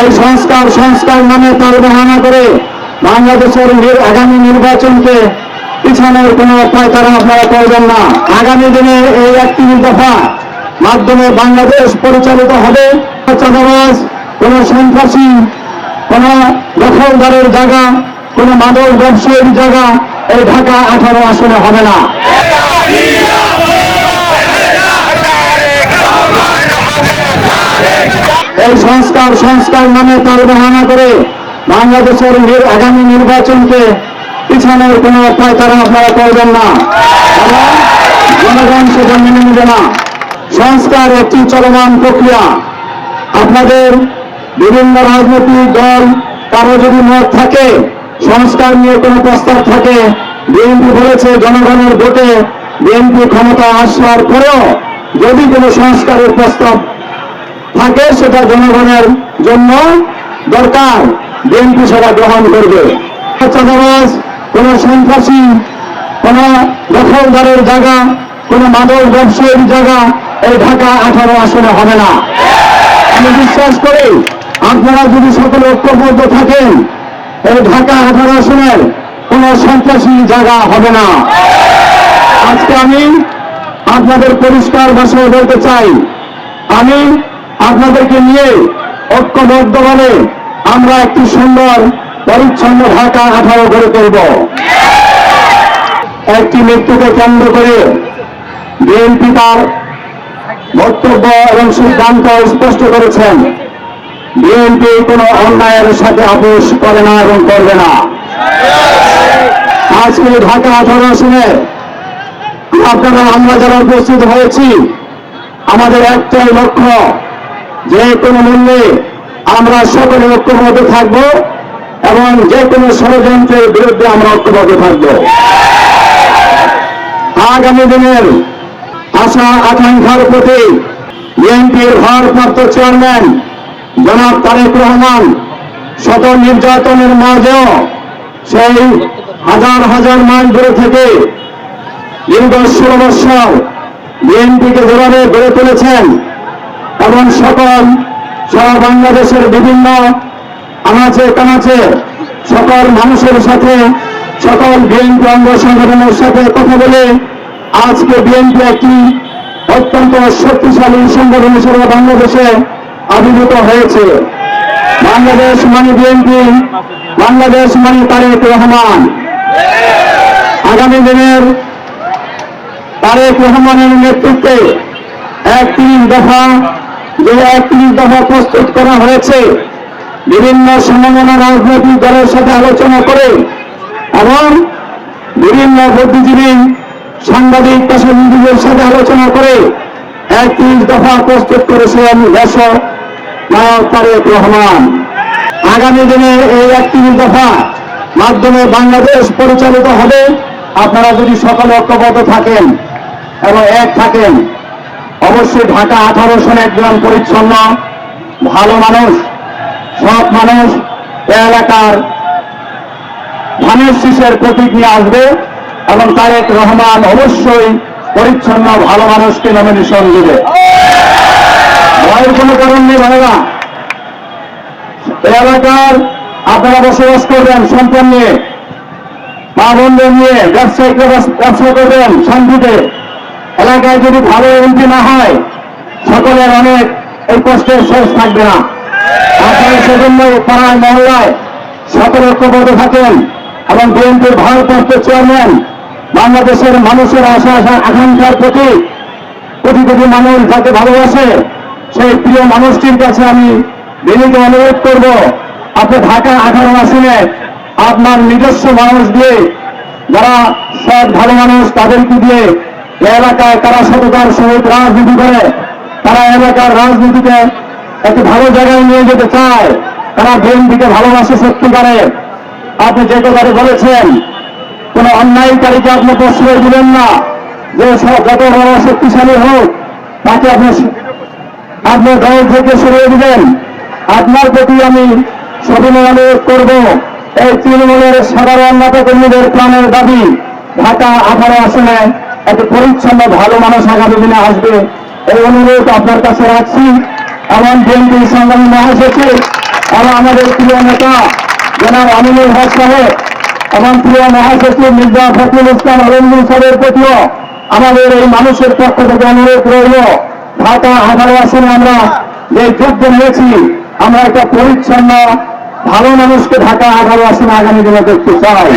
এই সংস্কার সংস্কার নামে তার বাহানা করে বাংলাদেশের আগামী নির্বাচনকে পিছানোর কোনো উপায় তারা আপনারা করবেন না। আগামী দিনে এই একটি দফা মাধ্যমে বাংলাদেশ পরিচালিত হবে। চাঁদাবাজ, কোন সন্ত্রাসী, কোন দখলদারের জায়গা, কোন মাদক ব্যবসায়ীর জায়গা এই ঢাকা আঠারো আসনে হবে না। এই সংস্কার সংস্কার নামে তার বাহানা করে বাংলাদেশের আগামী নির্বাচনকে পিছানোর কোনো উপায় তারা আপনারা করবেন না। জনগণ সেটা মেনে নেবে না। সংস্কার একটি চলমান প্রক্রিয়া। আপনাদের বিভিন্ন রাজনৈতিক দল, কারও যদি মত থাকে, সংস্কার নিয়ে কোনো প্রস্তাব থাকে, বিএনপি বলেছে জনগণের ভোটে বিএনপি ক্ষমতা আসার পরেও যদি কোনো সংস্কারের প্রস্তাব থাকে, সেটা জনগণের জন্য দরকার। বিএনপি সেটা গ্রহণ করবে। চাঁদাবাজ কোন সন্ত্রাসী, কোন দখলদারের জায়গা, কোন মাদক ব্যবসায়ীর জায়গা এই ঢাকা আঠারো আসনে হবে না। আমি বিশ্বাস করি, আপনারা যদি সকলে ঐক্যবদ্ধ থাকেন, এই ঢাকা আঠারো আসনের কোন সন্ত্রাসী জায়গা হবে না। আজকে আমি আপনাদের পরিষ্কার ভাষায় বলতে চাই, আমি আপনাদেরকে নিয়ে ঐক্যবদ্ধ বলে আমরা একটি সুন্দর, পরিচ্ছন্ন ঢাকা আঠারো গড়ে তুলব। একটি মৃত্যুকে কেন্দ্র করে বিএনপি তার বক্তব্য এবং সিদ্ধান্ত স্পষ্ট করেছেন। বিএনপি কোনো অন্যায়ের সাথে আপোষ করে না এবং করবে না। আজকে ঢাকা আঠারো আসনে আপনারা, আমরা যারা উপস্থিত হয়েছি, আমাদের একটাই লক্ষ্য যে কোনো মূল্যে আমরা সকলে ঐক্যবদ্ধ থাকব এবং যে কোনো ষড়যন্ত্রের বিরুদ্ধে আমরা ঐক্যবদ্ধ থাকব। আগামী দিনের আশা আকাঙ্ক্ষার প্রতি বিএনপির ভারপ্রাপ্ত চেয়ারম্যান জনাব তারেক রহমান শত নির্যাতনের মাঝেও সেই হাজার হাজার মাইল দূরে থেকে দীর্ঘ ষোলো বৎসর বিএনপিকে যেভাবে গড়ে তুলেছেন এবং সকল সারা বাংলাদেশের বিভিন্ন আনাচে কানাচে সকল মানুষের সাথে, সকল বিএনপি অঙ্গ সংগঠনের সাথে কথা বলে আজকে বিএনপি একটি অত্যন্ত শক্তিশালী সংগঠন হিসেবে বাংলাদেশে আবির্ভূত হয়েছে। বাংলাদেশ মানে বিএনপি, বাংলাদেশ মানে তারেক রহমান। আগামী দিনের তারেক রহমানের নেতৃত্বে একত্রিশ দফা দফা প্রস্তুত করা হয়েছে, বিভিন্ন সমমনা রাজনৈতিক দলের সাথে আলোচনা করে এবং বিভিন্ন বুদ্ধিজীবী সাংবাদিক পেশাজীবীদের সাথে আলোচনা করে একত্রিশ দফা প্রস্তুত দেশ নায়ক তারেক রহমান। আগামী দিনে এই একত্রিশ দফা মাধ্যমে বাংলাদেশ পরিচালিত হবে। আপনারা যদি সকলে ঐক্যবদ্ধ থাকেন এবং এক থাকেন অবশ্যই ঢাকা আঠারো সনে একজন পরিচ্ছন্ন, ভালো মানুষ, সৎ মানুষ এলাকার ধানের শীষের প্রতীক নিয়ে আসবে এবং তারেক রহমান অবশ্যই পরিচ্ছন্ন, ভালো মানুষকে নমিনেশন দেবে। ভয়ের কোনো কারণ নেই ভাইরা এলাকার আপনারা বসবাস করবেন সন্তান নিয়ে, মা বন্ধু নিয়ে, ব্যবসায়িকরা ব্যবসা করবেন শান্তিতে এলাকায় যদি ভালো এমপি না হয়, সকলের অনেক এই কষ্টের শেষ থাকবে না। আপনারা সেজন্য পাড়ায় মহল্লায় সকলে ঐক্যবদ্ধ থাকেন এবং বিএনপির ভারপ্রাপ্ত চেয়ারম্যান, বাংলাদেশের মানুষের আশা আশা আকাঙ্ক্ষার প্রতি কোটি কোটি মানুষ যাকে ভালোবাসে, সেই প্রিয় মানুষটির কাছে আমি বিনীত অনুরোধ করব, আপনি ঢাকা আঠারো আসনে আপনার নিজস্ব মানুষ দিয়ে, যারা সব ভালো মানুষ তাদেরকে দিয়ে এলাকায় তারা সততার সহিত রাজনীতি করে, তারা এলাকার রাজনীতিতে একটি ভালো জায়গায় নিয়ে যেতে চায়, তারা বিএনপিকে ভালোবাসে সত্যিকারে। আপনি যে কথাটি বলেছেন, কোন অন্যায়কারীকে আপনি প্রশ্রয় দিবেন না যে যত বড় শক্তিশালী হোক, তাকে আপনি আপনি দল থেকে সরিয়ে দিবেন। আপনার প্রতি আমি সবিনয় অনুরোধ করব, এই তৃণমূলের সাধারণ নেতা কর্মীদের প্রাণের দাবি, ঢাকা আঠারো আসনে একটি পরিচ্ছন্ন, ভালো মানুষ আগামী দিনে আসবে। এই অনুরোধ আপনার কাছে রাখছি। এমন বিএনপি সংগ্রামী মহাসচিব আর আমাদের প্রিয় নেতা জনাব আমিনুল হক সাহেব এবং প্রিয় মহাসচিব মির্জা ফখরুল ইসলাম আলমগুল সাহেবের প্রতিও আমাদের এই মানুষের পক্ষ থেকে অনুরোধ রইল। ঢাকা আঠারো আসনে আমরা যে যুদ্ধ নিয়েছি, আমরা একটা পরিচ্ছন্ন, ভালো মানুষকে ঢাকা আঠারো আসনে আগামী দিনে দেখতে চাই।